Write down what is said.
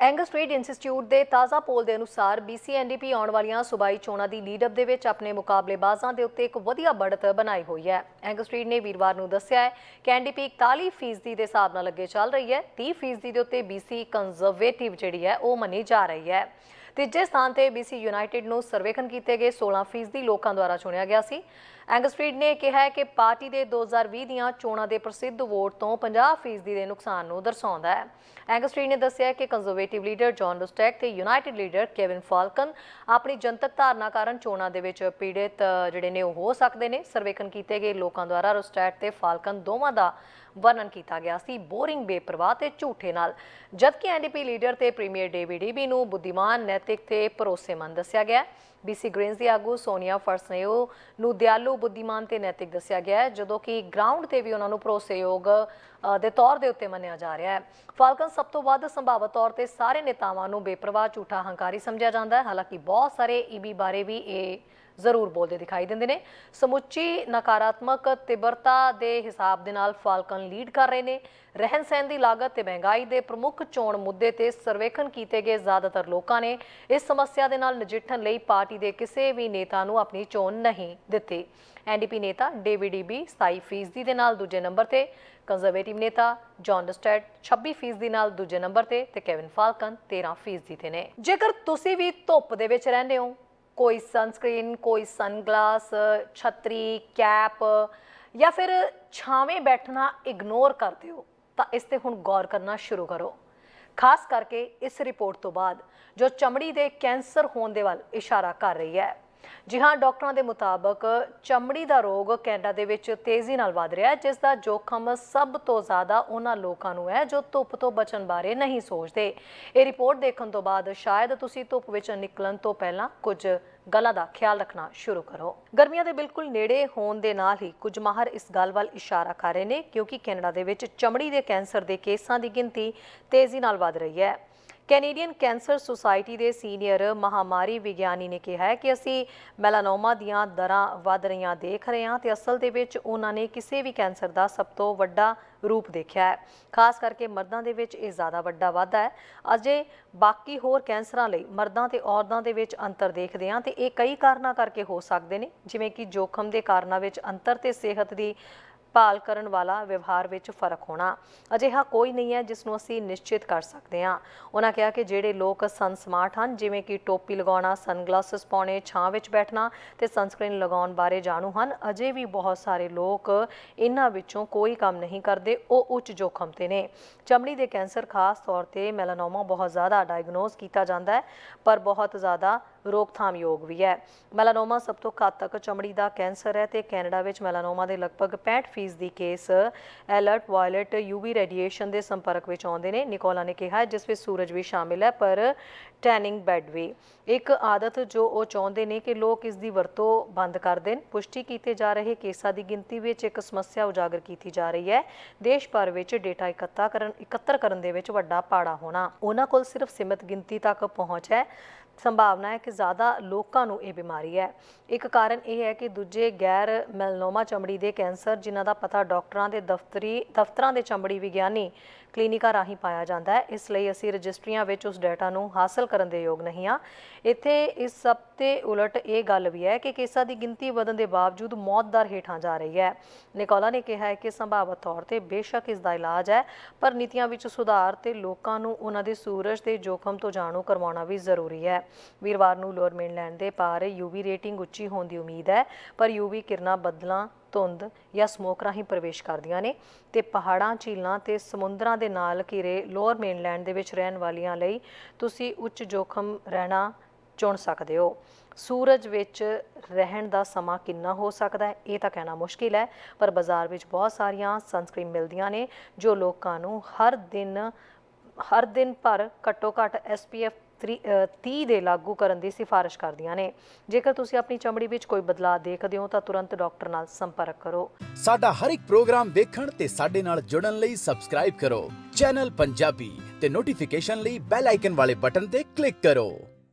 Angus trade institute ਦੇ ਤਾਜ਼ਾ ਪੋਲ ਦੇ ਅਨੁਸਾਰ BCNDP ਆਉਣ ਵਾਲੀਆਂ ਸੂਬਾਈ ਚੋਣਾਂ ਦੀ ਲੀਡ ਅਪ ਦੇ ਵਿੱਚ ਆਪਣੇ ਮੁਕਾਬਲੇਬਾਜ਼ਾਂ ਦੇ ਉੱਤੇ ਇੱਕ ਵਧੀਆ ਬੜਤ ਬਣਾਈ ਹੋਈ ਹੈ। ਐਂਗਸ ਟ੍ਰੇਡ ਨੇ ਵੀਰਵਾਰ ਨੂੰ ਦੱਸਿਆ ਹੈ ਕਿ ਐਨਡੀਪੀ 41% ਦੇ ਹਿਸਾਬ ਨਾਲ ਅੱਗੇ ਚੱਲ ਰਹੀ ਹੈ। 30% ਦੇ ਉੱਤੇ BC ਕੰਜ਼ਰਵੇਟਿਵ ਜਿਹੜੀ ਹੈ ਉਹ ਮੰਨੀ ਜਾ ਰਹੀ ਹੈ। ਤੀਜੇ ਸਥਾਨ ਤੇ BC ਯੂਨਾਈਟਿਡ ਨੂੰ ਸਰਵੇਖਣ ਕੀਤੇ ਗਏ 16% ਲੋਕਾਂ ਦੁਆਰਾ ਚੁਣਿਆ ਗਿਆ ਸੀ। ਐਂਗਸਟਰੀਡ ਨੇ ਕਿਹਾ ਹੈ ਕਿ ਪਾਰਟੀ ਦੇ 2020 ਦੀਆਂ ਚੋਣਾਂ ਦੇ ਪ੍ਰਸਿੱਧ ਵੋਟ ਤੋਂ 50% ਦੇ ਨੁਕਸਾਨ ਨੂੰ ਦਰਸਾਉਂਦਾ ਹੈ। ਐਂਗਸਟਰੀਡ ਨੇ ਦੱਸਿਆ ਕਿ ਕੰਜ਼ਰਵੇਟਿਵ ਲੀਡਰ ਜੌਨ ਰੁਸਟੈਕ ਤੇ ਯੂਨਾਈਟਿਡ ਲੀਡਰ ਕੇਵਿਨ ਫਾਲਕਨ ਆਪਣੀ ਜਨਤਕ ਧਾਰਨਾ ਕਾਰਨ ਚੋਣਾਂ ਦੇ ਵਿੱਚ ਪੀੜਿਤ ਜਿਹੜੇ ਨੇ ਉਹ ਹੋ ਸਕਦੇ ਨੇ। ਸਰਵੇਖਣ ਕੀਤੇ ਗਏ ਲੋਕਾਂ ਦੁਆਰਾ ਰੁਸਟੈਕ ਤੇ ਫਾਲਕਨ ਦੋਵਾਂ ਦਾ ਵਰਣਨ ਕੀਤਾ ਗਿਆ ਸੀ। ਬੋਰਿੰਗ ਬੇਪਰਵਾਹ ਤੇ ਝੂਠੇ ਨਾਲ। ਜਦਕਿ ਐਨਡੀਪੀ ਲੀਡਰ ਤੇ ਪ੍ਰੀਮੀਅਰ ਡੇਵਿਡ ਈਬੀ ਨੂੰ ਬੁੱਧੀਮਾਨ, ਨੈਤਿਕ ਤੇ ਭਰੋਸੇਮੰਦ ਦੱਸਿਆ ਗਿਆ ਬੀਸੀ ਗ੍ਰੇਨਸ ਦੀ ਆਗੂ ਸੋਨੀਆ ਫਰਸਨੇਓ ਨੂੰ ਦਿਆਲੂ ਬੁੱਧੀਮਾਨ ਤੇ ਨੈਤਿਕ ਦੱਸਿਆ ਗਿਆ ਹੈ, ਜਦੋਂ ਕਿ ਗਰਾਊਂਡ ਤੇ ਵੀ ਉਹਨਾਂ ਨੂੰ ਭਰੋਸੇਯੋਗ ਦੇ ਤੌਰ ਦੇ ਉੱਤੇ ਮੰਨਿਆ ਜਾ ਰਿਹਾ ਹੈ। ਫਾਲਕਨ ਸਭ ਤੋਂ ਵੱਧ ਸੰਭਾਵਤ ਤੌਰ ਤੇ ਸਾਰੇ ਨੇਤਾਵਾਂ ਨੂੰ ਬੇਪਰਵਾਹ ਝੂਠਾ ਹੰਕਾਰੀ ਸਮਝਿਆ ਜਾਂਦਾ ਹੈ। ਹਾਲਾਂਕਿ ਬਹੁਤ ਸਾਰੇ ਈਬੀ ਬਾਰੇ ਵੀ ਇਹ ਜ਼ਰੂਰ ਬੋਲਦੇ ਦਿਖਾਈ ਦਿੰਦੇ ਨੇ। ਸਮੁੱਚੀ ਨਕਾਰਾਤਮਕ ਤਿਬਰਤਾ ਦੇ ਹਿਸਾਬ ਦੇ ਨਾਲ ਫਾਲਕਨ ਲੀਡ ਕਰ ਰਹੇ ਨੇ। ਰਹਿਣ ਸਹਿਣ ਦੀ ਲਾਗਤ ਤੇ ਮਹਿੰਗਾਈ ਦੇ ਪ੍ਰਮੁੱਖ ਚੋਣ ਮੁੱਦੇ ਤੇ ਸਰਵੇਖਣ ਕੀਤੇ ਗਏ ਜ਼ਿਆਦਾਤਰ ਲੋਕਾਂ ਨੇ ਇਸ ਸਮੱਸਿਆ ਦੇ ਨਾਲ ਨਜਿੱਠਣ ਲਈ ਪਾਰਟੀ ਦੇ ਕਿਸੇ ਵੀ ਨੇਤਾ ਨੂੰ ਆਪਣੀ ਚੋਣ ਨਹੀਂ ਦਿੱਤੀ। ਐਨਡੀਪੀ ਨੇਤਾ ਡੇਵਿਡ ਈਬੀ 27% ਦੇ ਨਾਲ ਦੂਜੇ ਨੰਬਰ ਤੇ, ਕੰਜ਼ਰਵੇਟਿਵ ਨੇਤਾ ਜੌਨ ਡਸਟੈਟ 26% ਦੇ ਨਾਲ ਦੂਜੇ ਨੰਬਰ ਤੇ ਤੇ ਕੈਵਿਨ ਫਾਲਕਨ 13% ਤੇ ਨੇ। ਜੇਕਰ ਤੁਸੀਂ ਵੀ ਧੁੱਪ ਦੇ ਵਿੱਚ ਰਹਿੰਦੇ ਹੋ ਕੋਈ ਸਨਸਕ੍ਰੀਨ ਕੋਈ ਸਨਗਲਾਸ ਛਤਰੀ ਕੈਪ ਜਾਂ ਫਿਰ ਛਾਵੇਂ ਬੈਠਣਾ ਇਗਨੋਰ ਕਰ ਦਿਓ, ਤਾਂ ਇਸ ਤੇ ਹੁਣ ਗੌਰ ਕਰਨਾ ਸ਼ੁਰੂ ਕਰੋ। ਖਾਸ ਕਰਕੇ ਇਸ ਰਿਪੋਰਟ ਤੋਂ ਬਾਅਦ, ਜੋ ਚਮੜੀ ਦੇ ਕੈਂਸਰ ਹੋਣ ਦੇ ਵੱਲ ਇਸ਼ਾਰਾ ਕਰ ਰਹੀ ਹੈ। ਜੀ ਹਾਂ, ਡਾਕਟਰਾਂ ਦੇ ਮੁਤਾਬਕ ਚਮੜੀ ਦਾ ਰੋਗ ਕੈਨੇਡਾ ਦੇ ਵਿੱਚ ਤੇਜ਼ੀ ਨਾਲ ਵਧ ਰਿਹਾ ਹੈ, ਜਿਸ ਦਾ ਜੋਖਮ ਸਭ ਤੋਂ ਜ਼ਿਆਦਾ ਉਹਨਾਂ ਲੋਕਾਂ ਨੂੰ ਹੈ ਜੋ ਧੁੱਪ ਤੋਂ ਬਚਣ ਬਾਰੇ ਨਹੀਂ ਸੋਚਦੇ। ਇਹ ਰਿਪੋਰਟ ਦੇਖਣ ਤੋਂ ਬਾਅਦ ਸ਼ਾਇਦ ਤੁਸੀਂ ਧੁੱਪ ਵਿੱਚ ਨਿਕਲਣ ਤੋਂ ਪਹਿਲਾਂ ਕੁਝ ਗੱਲਾਂ ਦਾ ਖਿਆਲ ਰੱਖਣਾ ਸ਼ੁਰੂ ਕਰੋ। ਗਰਮੀਆਂ ਦੇ ਬਿਲਕੁਲ ਨੇੜੇ ਹੋਣ ਦੇ ਨਾਲ ਹੀ ਕੁਝ ਮਾਹਰ ਇਸ ਗੱਲ ਵੱਲ ਇਸ਼ਾਰਾ ਕਰ ਰਹੇ ਨੇ ਕਿਉਂਕਿ ਕੈਨੇਡਾ ਦੇ ਵਿੱਚ ਚਮੜੀ ਦੇ ਕੈਂਸਰ ਦੇ ਕੇਸਾਂ ਦੀ ਗਿਣਤੀ ਤੇਜ਼ੀ ਨਾਲ ਵਧ ਰਹੀ ਹੈ। ਕੈਨੇਡੀਅਨ ਕੈਂਸਰ ਸੁਸਾਇਟੀ ਦੇ ਸੀਨੀਅਰ ਮਹਾਮਾਰੀ ਵਿਗਿਆਨੀ ਨੇ ਕਿਹਾ ਹੈ ਕਿ ਅਸੀਂ ਮੈਲਾਨੋਮਾ ਦੀਆਂ ਦਰਾਂ ਵਧ ਰਹੀਆਂ ਦੇਖ ਰਹੇ ਹਾਂ ਤੇ ਅਸਲ ਦੇ ਵਿੱਚ ਉਹਨਾਂ ਨੇ ਕਿਸੇ ਵੀ ਕੈਂਸਰ ਦਾ ਸਭ ਤੋਂ ਵੱਡਾ ਰੂਪ ਦੇਖਿਆ ਹੈ। ਖਾਸ ਕਰਕੇ ਮਰਦਾਂ ਦੇ ਵਿੱਚ ਇਹ ਜ਼ਿਆਦਾ ਵੱਡਾ ਵਾਧਾ ਹੈ। ਅਜੇ ਬਾਕੀ ਹੋਰ ਕੈਂਸਰਾਂ ਲਈ ਮਰਦਾਂ ਤੇ ਔਰਤਾਂ ਦੇ ਵਿੱਚ ਅੰਤਰ ਦੇਖਦੇ ਹਾਂ ਤੇ ਇਹ ਕਈ ਕਾਰਨਾਂ ਕਰਕੇ ਹੋ ਸਕਦੇ ਨੇ, ਜਿਵੇਂ ਕਿ ਜੋਖਮ ਦੇ ਕਾਰਨਾਂ ਵਿੱਚ ਅੰਤਰ ਤੇ ਸਿਹਤ ਦੀ ਭਾਲ ਕਰਨ ਵਾਲਾ ਵਿਵਹਾਰ ਵਿੱਚ ਫ਼ਰਕ ਹੋਣਾ ਅਜਿਹਾ ਕੋਈ ਨਹੀਂ ਹੈ ਜਿਸ ਨੂੰ ਅਸੀਂ ਨਿਸ਼ਚਿਤ ਕਰ ਸਕਦੇ ਹਾਂ। ਉਹਨਾਂ ਕਿਹਾ ਕਿ ਜਿਹੜੇ ਲੋਕ ਸਨ ਸਮਾਰਟ ਹਨ, ਜਿਵੇਂ ਕਿ ਟੋਪੀ ਲਗਾਉਣਾ, ਸਨਗਲਾਸਸ ਪਾਉਣੇ, ਛਾਂ ਵਿੱਚ ਬੈਠਣਾ ਤੇ ਸਨਸਕ੍ਰੀਨ ਲਗਾਉਣ ਬਾਰੇ ਜਾਣੂ ਹਨ, ਅਜੇ ਵੀ ਬਹੁਤ ਸਾਰੇ ਲੋਕ ਇਹਨਾਂ ਵਿੱਚੋਂ ਕੋਈ ਕੰਮ ਨਹੀਂ ਕਰਦੇ, ਉਹ ਉੱਚ ਜੋਖਮ ਤੇ ਨੇ। ਚਮੜੀ ਦੇ ਕੈਂਸਰ ਖਾਸ ਤੌਰ ਤੇ ਮੈਲਾਨੋਮਾ ਬਹੁਤ ਜ਼ਿਆਦਾ ਡਾਇਗਨੋਸ ਕੀਤਾ ਜਾਂਦਾ ਹੈ, ਪਰ ਬਹੁਤ ਜ਼ਿਆਦਾ ਰੋਕਥਾਮ ਯੋਗ ਵੀ ਹੈ। ਮੈਲਾਨੋਮਾ ਸਭ ਤੋਂ ਘਾਤਕ ਚਮੜੀ ਦਾ ਕੈਂਸਰ ਹੈ ਤੇ ਕੈਨੇਡਾ ਵਿੱਚ ਮੈਲਾਨੋਮਾ ਦੇ ਲਗਭਗ 65% ਦੀ case ultraviolet UV radiation ਦੇ ਸੰਪਰਕ ਵਿੱਚ ਆਉਂਦੇ ਨੇ, ਨਿਕੋਲਾ ਨੇ ਕਿਹਾ, ਜਿਸ ਵਿੱਚ ਸੂਰਜ ਵੀ ਸ਼ਾਮਿਲ ਹੈ, ਪਰ ਟੈਨਿੰਗ ਬੈਡ ਵੀ। ਇੱਕ ਆਦਤ ਜੋ ਉਹ ਚਾਹੁੰਦੇ ਨੇ ਕਿ ਲੋਕ ਇਸ ਦੀ ਵਰਤੋਂ ਬੰਦ ਕਰ ਦੇਣ। ਪੁਸ਼ਟੀ ਕੀਤੇ ਜਾ ਰਹੇ ਕੇਸਾਂ ਦੀ ਗਿਣਤੀ ਵਿੱਚ ਇੱਕ ਸਮੱਸਿਆ ਉਜਾਗਰ ਕੀਤੀ ਜਾ ਰਹੀ ਹੈ। ਦੇਸ਼ ਭਰ ਵਿੱਚ ਡੇਟਾ ਇਕੱਠਾ ਕਰਨ, ਇਕੱਤਰ ਕਰਨ ਦੇ ਵਿੱਚ ਵੱਡਾ ਪਾੜਾ ਹੋਣਾ। ਉਹਨਾਂ ਕੋਲ ਸਿਰਫ ਸੀਮਿਤ ਗਿਣਤੀ ਤੱਕ ਪਹੁੰਚ ਹੈ। ਸੰਭਾਵਨਾ ਹੈ ਕਿ ਜ਼ਿਆਦਾ ਲੋਕਾਂ ਨੂੰ ਇਹ ਬਿਮਾਰੀ ਹੈ। ਇੱਕ ਕਾਰਨ ਇਹ ਹੈ ਕਿ ਦੂਜੇ ਗੈਰ ਮੈਲਨੋਮਾ ਚਮੜੀ ਦੇ ਕੈਂਸਰ, ਜਿਨ੍ਹਾਂ ਦਾ ਪਤਾ ਡਾਕਟਰਾਂ ਦੇ ਦਫ਼ਤਰੀ, ਦਫ਼ਤਰਾਂ ਦੇ ਚਮੜੀ ਵਿਗਿਆਨੀ ਕਲੀਨਿਕਾਂ ਰਾਹੀਂ ਪਾਇਆ ਜਾਂਦਾ ਹੈ। ਇਸ ਲਈ ਅਸੀਂ ਰਜਿਸਟਰੀਆਂ ਵਿੱਚ ਉਸ ਡਾਟਾ ਨੂੰ ਹਾਸਲ ਕਰਨ ਦੇ ਯੋਗ ਨਹੀਂ ਹਾਂ। ਇੱਥੇ ਇਸ ਸਭ ਤੇ ਉਲਟ ਇਹ ਗੱਲ ਵੀ ਹੈ ਕਿ ਕੇਸਾਂ ਦੀ ਗਿਣਤੀ ਵਧਣ ਦੇ ਬਾਵਜੂਦ ਮੌਤ ਦਰ ਹੇਠਾਂ ਜਾ ਰਹੀ ਹੈ। ਨਿਕੋਲਾ ਨੇ ਕਿਹਾ ਹੈ ਕਿ ਸੰਭਾਵਤ ਤੌਰ ਤੇ ਬੇਸ਼ੱਕ ਇਸ ਦਾ ਇਲਾਜ ਹੈ, ਪਰ ਨੀਤੀਆਂ ਵਿੱਚ ਸੁਧਾਰ ਤੇ ਲੋਕਾਂ ਨੂੰ ਉਹਨਾਂ ਦੇ ਸੂਰਜ ਦੇ ਜੋਖਮ ਤੋਂ ਜਾਣੂ ਕਰਵਾਉਣਾ ਵੀ ਜ਼ਰੂਰੀ ਹੈ। ਵੀਰਵਾਰ ਨੂੰ ਲੋਅਰ ਮੇਨਲੈਂਡ ਦੇ ਪਾਰ ਯੂਵੀ ਰੇਟਿੰਗ ਉੱਚੀ ਹੋਣ ਦੀ ਉਮੀਦ ਹੈ, ਪਰ ਯੂਵੀ ਕਿਰਨਾਂ ਬੱਦਲਾਂ ਧੁੰਦ ਜਾਂ ਸਮੋਕ ਰਾਹੀਂ ਪ੍ਰਵੇਸ਼ ਕਰਦੀਆਂ ਨੇ ਤੇ ਪਹਾੜਾਂ, ਝੀਲਾਂ ਤੇ ਸਮੁੰਦਰਾਂ ਦੇ ਨਾਲ ਘਿਰੇ ਲੋਅਰ ਮੇਨਲੈਂਡ ਦੇ ਵਿੱਚ ਰਹਿਣ ਵਾਲੀਆਂ ਲਈ ਤੁਸੀਂ ਉੱਚ ਜੋਖਮ ਰਹਿਣਾ ਚੁਣ ਸਕਦੇ ਹੋ। ਸੂਰਜ ਵਿੱਚ ਰਹਿਣ ਦਾ ਸਮਾਂ ਕਿੰਨਾ ਹੋ ਸਕਦਾ ਹੈ? ਇਹ ਤਾਂ ਕਹਿਣਾ ਮੁਸ਼ਕਿਲ ਹੈ, ਪਰ ਬਾਜ਼ਾਰ ਵਿੱਚ ਬਹੁਤ ਸਾਰੀਆਂ ਸਨਸਕ੍ਰੀਨ ਮਿਲਦੀਆਂ ਨੇ ਜੋ ਲੋਕਾਂ ਨੂੰ ਹਰ ਦਿਨ ਹਰ ਦਿਨ ਭਰ ਘੱਟੋ ਘੱਟ SPF 30 ਦੇ ਲਾਗੂ ਕਰਨ ਦੀ ਸਿਫਾਰਿਸ਼ ਕਰਦੀਆਂ ਨੇ। ਜੇਕਰ ਤੁਸੀਂ ਆਪਣੀ ਚਮੜੀ ਵਿੱਚ ਕੋਈ ਬਦਲਾਅ ਦੇਖਦੇ ਹੋ, ਤਾਂ ਤੁਰੰਤ ਡਾਕਟਰ ਨਾਲ ਸੰਪਰਕ ਕਰੋ। ਸਾਡਾ ਹਰ ਇੱਕ ਪ੍ਰੋਗਰਾਮ ਦੇਖਣ ਤੇ ਸਾਡੇ ਨਾਲ ਜੁੜਨ ਲਈ ਸਬਸਕ੍ਰਾਈਬ ਕਰੋ। ਚੈਨਲ ਪੰਜਾਬੀ ਤੇ ਨੋਟੀਫਿਕੇਸ਼ਨ ਲਈ ਬੈਲ ਆਈਕਨ ਵਾਲੇ ਬਟਨ ਤੇ ਕਲਿੱਕ ਕਰੋ।